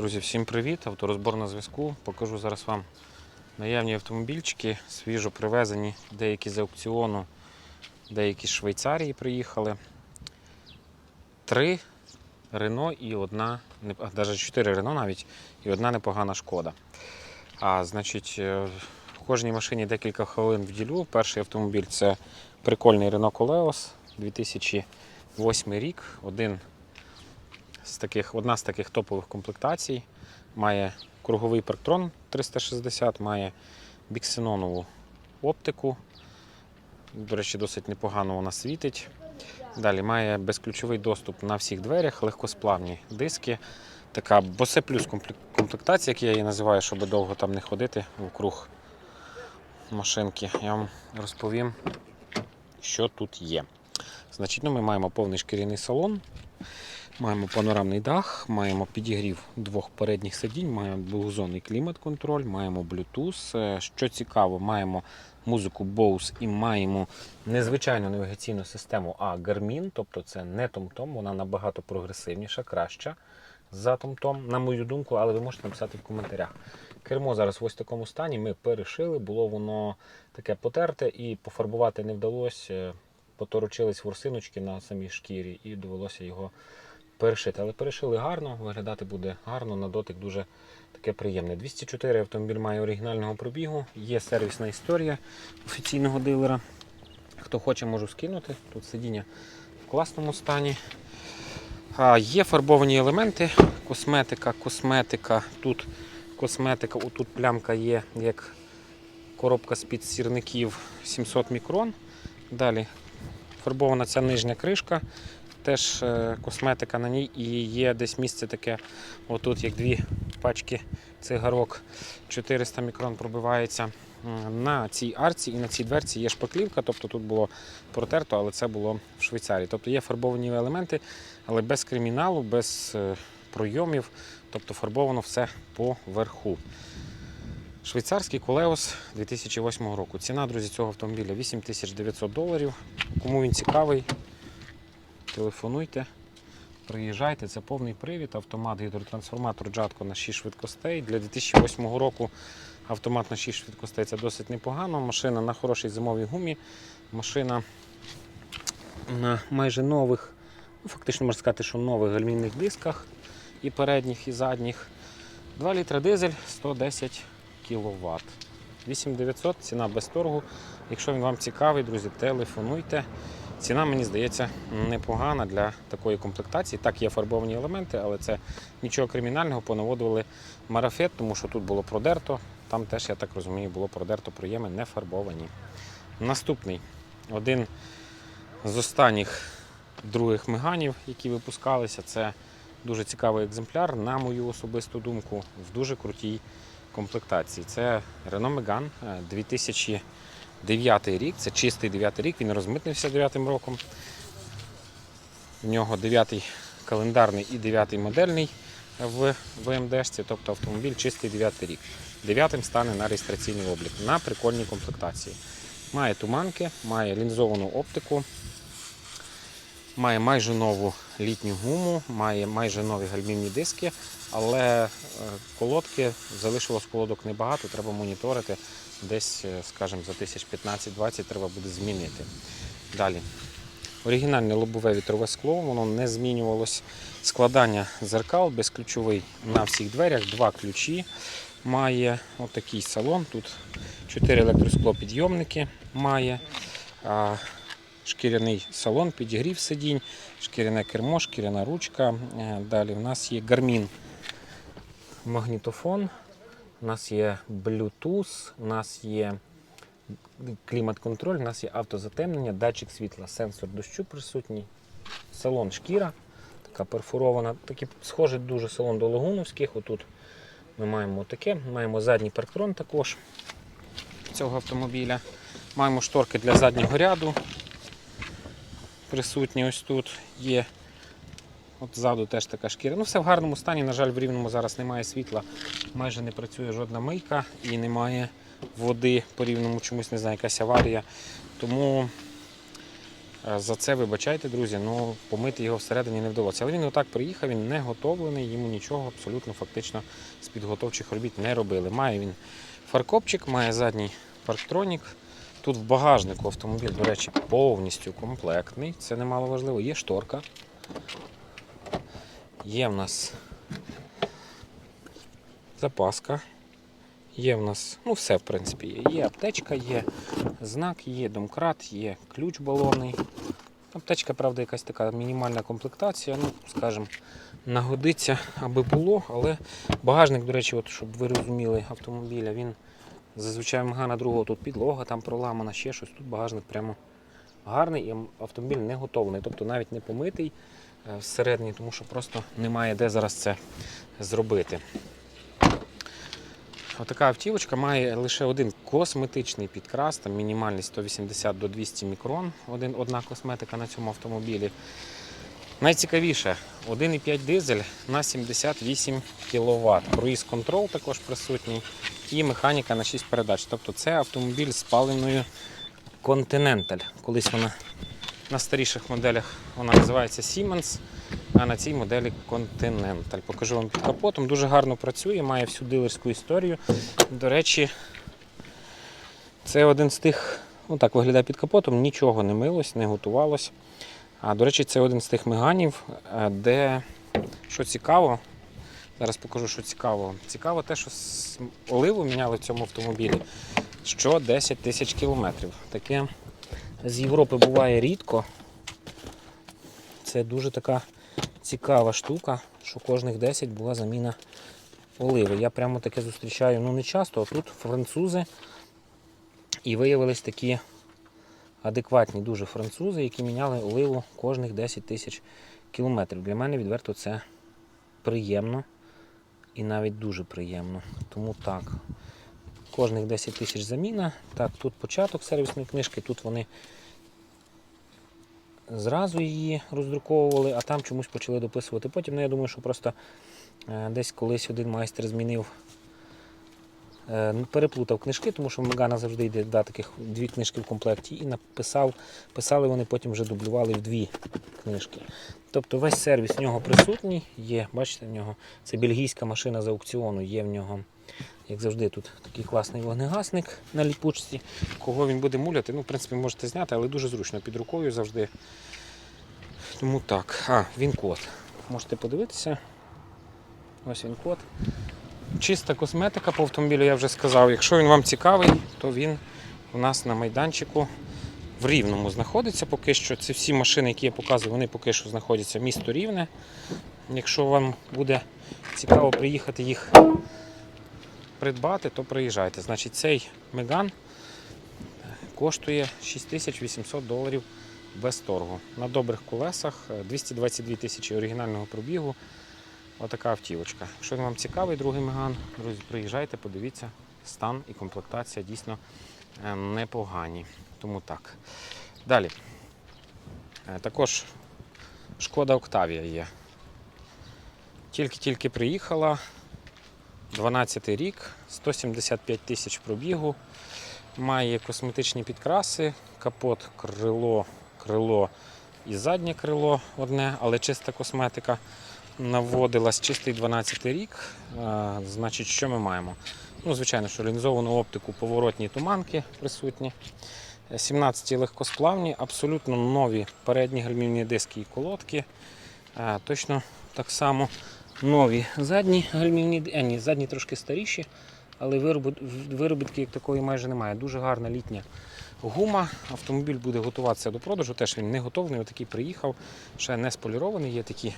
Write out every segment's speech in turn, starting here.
Друзі, всім привіт! Авторозбор на зв'язку. Покажу зараз вам наявні автомобільчики, свіжо привезені, деякі з аукціону, деякі з Швейцарії приїхали. Три Рено і одна, а, навіть чотири Рено навіть, і одна непогана шкода. А значить, е, в кожній машині декілька хвилин вділю. Перший автомобіль це прикольний Renault Coleos 2008 рік. Один з таких, одна з таких топових комплектацій. Має круговий парктрон 360, має біксенонову оптику. До речі, досить непогано вона світить. Далі має безключовий доступ на всіх дверях, легкосплавні диски. Така босе плюс комплектація, як я її називаю, щоб довго там не ходити вокруг машинки. Я вам розповім, що тут є. Значить, ну, ми маємо повний шкіряний салон. Маємо панорамний дах, маємо підігрів двох передніх сидінь, маємо двохзонний клімат-контроль, маємо Bluetooth. Е, Що цікаво, маємо музику Bose і маємо незвичайну навігаційну систему, а Garmin, тобто це не TomTom, вона набагато прогресивніша, краща за TomTom, на мою думку, але ви можете написати в коментарях. Кермо зараз в ось такому стані. Ми перешили, було воно таке потерте і пофарбувати не вдалося. Е, Поторочились ворсиночки на самій шкірі і довелося його перешити. Але перешили гарно, виглядати буде гарно, на дотик дуже таке приємне. 204 автомобіль має оригінального пробігу, є сервісна історія офіційного дилера. Хто хоче, можу скинути. Тут сидіння в класному стані. А, є фарбовані елементи, косметика, косметика. Тут косметика, отут плямка є, як коробка з-під сірників 700 мікрон. Далі фарбована ця нижня кришка, теж е, косметика на ній і є десь місце таке, отут як дві пачки цигарок 400 мікрон пробивається. На цій арці і на цій дверці є шпаклівка, тобто тут було протерто, але це було в Швейцарії. Тобто є фарбовані елементи, але без криміналу, без е, пройомів, тобто фарбовано все поверху. Швейцарський Колеос 2008 року. Ціна, друзі, цього автомобіля 8900 доларів. Кому він цікавий, телефонуйте, приїжджайте. Це повний привід, автомат, гідротрансформатор Джатко на 6 швидкостей. Для 2008 року автомат на 6 швидкостей це досить непогано. Машина на хорошій зимовій гумі. Машина на майже нових, ну, фактично можна сказати, що нових гальмівних дисках і передніх, і задніх. 2 літра дизель 110 кВт. 8900, ціна без торгу. Якщо він вам цікавий, друзі, телефонуйте. Ціна, мені здається, непогана для такої комплектації. Так, є фарбовані елементи, але це нічого кримінального, понаводували марафет, тому що тут було продерто. Там теж, я так розумію, було продерто приєми, не фарбовані. Наступний один з останніх других меганів, які випускалися, це дуже цікавий екземпляр, на мою особисту думку, в дуже крутій комплектації. Це Renault Megane е, 2000. Дев'ятий рік, це чистий дев'ятий рік, він розмитнився дев'ятим роком. В нього дев'ятий календарний і дев'ятий модельний в ВМДшці, тобто автомобіль чистий дев'ятий рік. Дев'ятим стане на реєстраційний облік на прикольній комплектації. Має туманки, має лінзовану оптику має майже нову літню гуму, має майже нові гальмівні диски, але е, колодки залишилось колодок небагато, треба моніторити. Десь, е, скажімо, за тисяч 15-20 треба буде змінити. Далі. Оригінальне лобове вітрове скло, воно не змінювалось. Складання зеркал безключовий на всіх дверях, два ключі. Має отакий салон. Тут 4 електросклопідйомники має. Шкіряний салон, підігрів сидінь, шкіряне кермо, шкіряна ручка. Е, Далі в нас є Garmin магнітофон, у нас є Bluetooth, у нас є клімат-контроль, у нас є автозатемнення, датчик світла, сенсор дощу присутній, салон шкіра, така перфорована, такий схожий дуже салон до лагуновських. Отут ми маємо таке, маємо задній парктрон також цього автомобіля. Маємо шторки для заднього ряду. Присутні ось тут є. От ззаду теж така шкіра. Ну, все в гарному стані. На жаль, в рівному зараз немає світла, майже не працює жодна мийка і немає води по рівному чомусь, не знаю, якась аварія. Тому Е, За це вибачайте, друзі, ну помити його всередині не вдалося. Але він отак приїхав, він не готовлений, йому нічого абсолютно фактично з підготовчих робіт не робили. Має він фаркопчик, має задній парктронік. Тут в багажнику автомобіль, до речі, повністю комплектний. Це немало важливо. Є шторка. Є в нас запаска. Є в нас, ну все, в принципі, є. Є аптечка, є знак, є домкрат, є ключ балонний. Аптечка, правда, якась така мінімальна комплектація, ну, скажімо, нагодиться, аби було, але багажник, до речі, от, щоб ви розуміли, автомобіля, він зазвичай Мегана другого тут підлога, там проламана, ще щось. Тут багажник прямо гарний і автомобіль не готовий, тобто навіть не помитий е, всередині, тому що просто немає де зараз це зробити. Отака автівочка має лише один косметичний підкрас, там мінімальний 180 до 200 мікрон, один, одна косметика на цьому автомобілі. Найцікавіше 1,5 дизель на 78 кВт. Круїз контрол також присутній і механіка на 6 передач. Тобто це автомобіль з паливною Continental. Колись вона на старіших моделях вона називається Siemens, а на цій моделі Continental. Покажу вам під капотом. Дуже гарно працює, має всю дилерську історію. До речі, це один з тих, ну так виглядає під капотом, нічого не милось, не готувалось. А до речі, це один з тих меганів, е, де що цікаво, зараз покажу, що цікаво. Цікаво те, що оливу міняли в цьому автомобілі що 10 тисяч кілометрів. Таке з Європи буває рідко. Це дуже така цікава штука, що кожних 10 була заміна оливи. Я прямо таке зустрічаю ну не часто, а тут французи і виявились такі адекватні дуже французи, які міняли оливу кожних 10 тисяч кілометрів. Для мене відверто це приємно і навіть дуже приємно. Тому так. Кожних 10 тисяч заміна. Так, тут початок сервісної книжки, тут вони зразу її роздруковували, а там чомусь почали дописувати потім. Ну, я думаю, що просто е, десь колись один майстер змінив, переплутав книжки, тому що в Мегана завжди йде да, таких дві книжки в комплекті, і написав, писали вони потім вже дублювали в дві книжки. Тобто весь сервіс в нього присутній, є, бачите, в нього це бельгійська машина з аукціону, є в нього. Як завжди, тут такий класний вогнегасник на ліпучці. Кого він буде муляти, ну, в принципі, можете зняти, але дуже зручно під рукою завжди. Тому так. А, він код. Можете подивитися. Ось він код. Чиста косметика по автомобілю, я вже сказав. Якщо він вам цікавий, то він у нас на майданчику в Рівному знаходиться поки що. Це всі машини, які я показую, вони поки що знаходяться в місто Рівне. Якщо вам буде цікаво приїхати їх придбати, то приїжджайте. Значить, цей Меган коштує 6800 доларів без торгу. На добрих колесах е, 222 тисячі оригінального пробігу. Отака автівочка. Якщо вам цікавий, другий Меган, друзі, приїжджайте, подивіться, стан і комплектація дійсно е, непогані. Тому так. Далі. Е, Також шкода Октавія є. Тільки-тільки приїхала. 12 рік, 175 тисяч пробігу, має косметичні підкраси, капот, крило, крило і заднє крило одне, але чиста косметика наводилась, чистий 12 рік. Значить, що ми маємо? Ну, звичайно, що лінзовану оптику, поворотні туманки присутні. 17 легкосплавні, абсолютно нові передні гальмівні диски і колодки. Точно так само нові задні гальмівні, ди- а, ні, задні трошки старіші, але виробітки як такої майже немає. Дуже гарна літня гума. Автомобіль буде готуватися до продажу. Теж він не готовий, отакий приїхав, ще не сполірований. Є такі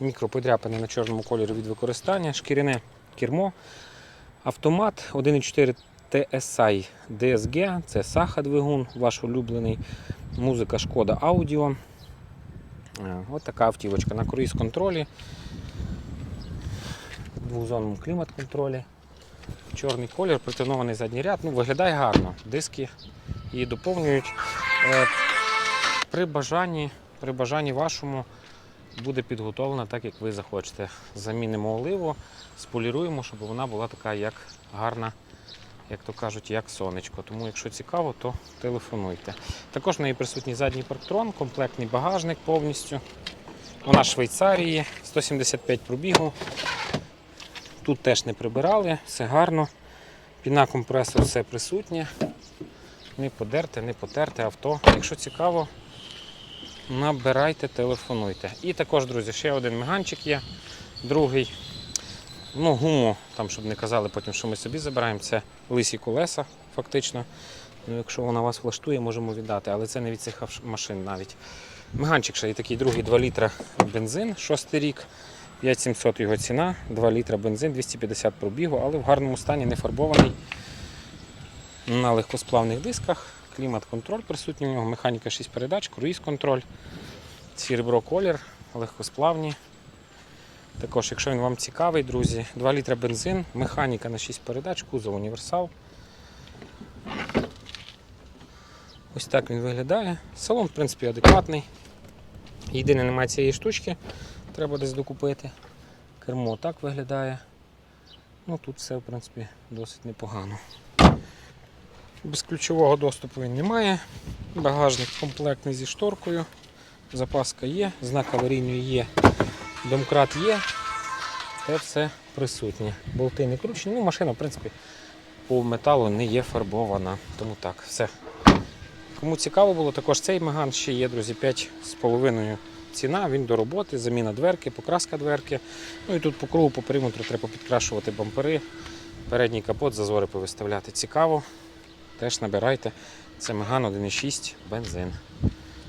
мікроподряпини на чорному кольорі від використання, шкіряне кермо, автомат 1.4 TSI DSG, це Саха двигун, ваш улюблений, музика шкода аудіо. Е, Ось така автівочка на круїз контролі двохзонному клімат-контролі. Чорний колір, притонований задній ряд. Ну, виглядає гарно. Диски її доповнюють. Е, При бажанні, при бажанні вашому буде підготовлена так, як ви захочете. Замінимо оливу, споліруємо, щоб вона була така, як гарна як то кажуть, як сонечко. Тому, якщо цікаво, то телефонуйте. Також в неї присутній задній парктрон, комплектний багажник повністю. Вона з Швейцарії, 175 пробігу. Тут теж не прибирали, все гарно. Піна компресор все присутнє. Не подерте, не потерте авто. Якщо цікаво, набирайте, телефонуйте. І також, друзі, ще один меганчик є, другий. Ну, гуму, там, щоб не казали потім, що ми собі забираємо, це лисі колеса, фактично. Ну, якщо вона вас влаштує, можемо віддати, але це не від цих машин навіть. Меганчик ще є такий другий 2 літра бензин, шостий рік. 5700 його ціна, 2 літра бензин, 250 пробігу, але в гарному стані не фарбований. На легкосплавних дисках, клімат-контроль присутній у нього, механіка 6 передач, круїз-контроль, срібро колір, легкосплавні. Також, якщо він вам цікавий, друзі, 2 літра бензин, механіка на 6 передач, кузов універсал. Ось так він виглядає. Салон, в принципі, адекватний. Єдине, немає цієї штучки, треба десь докупити. Кермо так виглядає. Ну тут все, в принципі, досить непогано. Безключового доступу він не має. Багажник комплектний зі шторкою. Запаска є, знак аварійної є, домкрат є. Це все присутнє. Болти не кручені. Ну, машина, в принципі, по металу не є фарбована. Тому так, все. Кому цікаво було, також цей Меган ще є, друзі, 5,5 ціна, він до роботи, заміна дверки, покраска дверки. Ну і тут по кругу, по периметру треба підкрашувати бампери, передній капот, зазори повиставляти. Цікаво. Теж набирайте. Це Меган 1.6 бензин.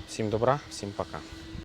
Всім добра, всім пока.